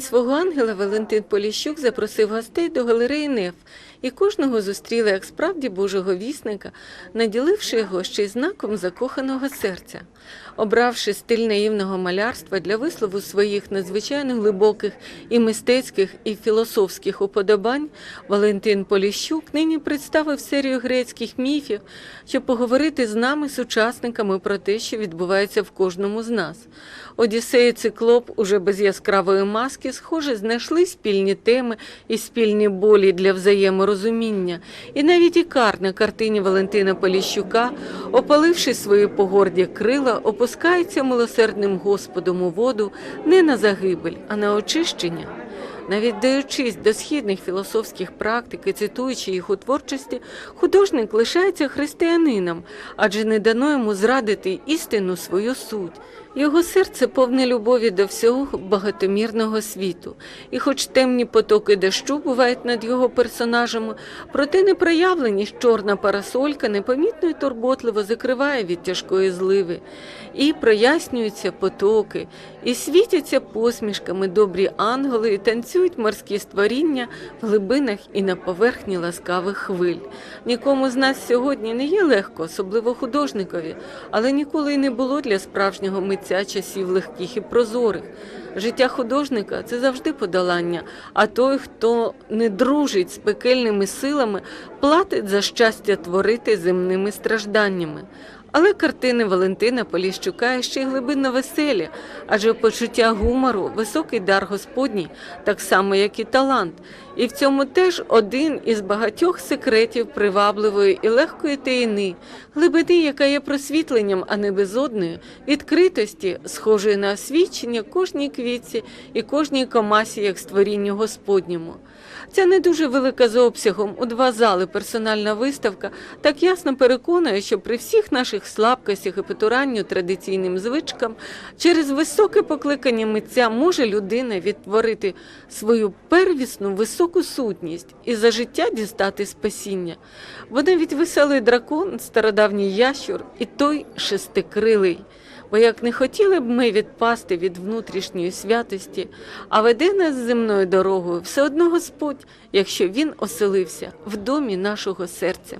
Свого ангела Валентин Поліщук запросив гостей до галереї Неф, і кожного зустріли як справді Божого вісника, наділивши його ще й знаком закоханого серця. Обравши стиль наївного малярства для вислову своїх надзвичайно глибоких і мистецьких, і філософських уподобань, Валентин Поліщук нині представив серію грецьких міфів, щоб поговорити з нами, сучасниками, про те, що відбувається в кожному з нас. Одіссей і циклоп уже без яскравої маски, схоже, знайшли спільні теми і спільні болі для взаєморозуміння. І навіть Ікар на картині Валентина Поліщука, опаливши свої погорді крила, опускається милосердним Господом у воду не на загибель, а на очищення. Навіть даючись до східних філософських практик і цитуючи їх у творчості, художник лишається християнином, адже не дано йому зрадити істину свою суть. Його серце повне любові до всього багатомірного світу, і хоч темні потоки дощу бувають над його персонажами, проте непроявленість чорна парасолька непомітно і турботливо закриває від тяжкої зливи, і прояснюються потоки, і світяться посмішками добрі ангели, і танцюють морські створіння в глибинах і на поверхні ласкавих хвиль. Нікому з нас сьогодні не є легко, особливо художникові, але ніколи й не було для справжнього митця часів легких і прозорих. Життя художника це завжди подолання, а той, хто не дружить з пекельними силами, платить за щастя творити земними стражданнями. Але картини Валентина Поліщука ще й глибинно веселі, адже почуття гумору, високий дар Господній, так само як і талант. І в цьому теж один із багатьох секретів привабливої і легкої таїни, глибини, яка є просвітленням, а не безодною, відкритості, схожої на освічення кожній квітці і кожній комасі, як створінню Господньому. Ця не дуже велика за обсягом у два зали персональна виставка так ясно переконує, що при всіх наших слабкостях і потуранню традиційним звичкам через високе покликання митця може людина відтворити свою первісну високу сутність і за життя дістати спасіння. Бо навіть веселий дракон, стародавній ящур і той шестикрилий. Бо як не хотіли б ми відпасти від внутрішньої святості, а веде нас земною дорогою все одно Господь, якщо Він оселився в домі нашого серця.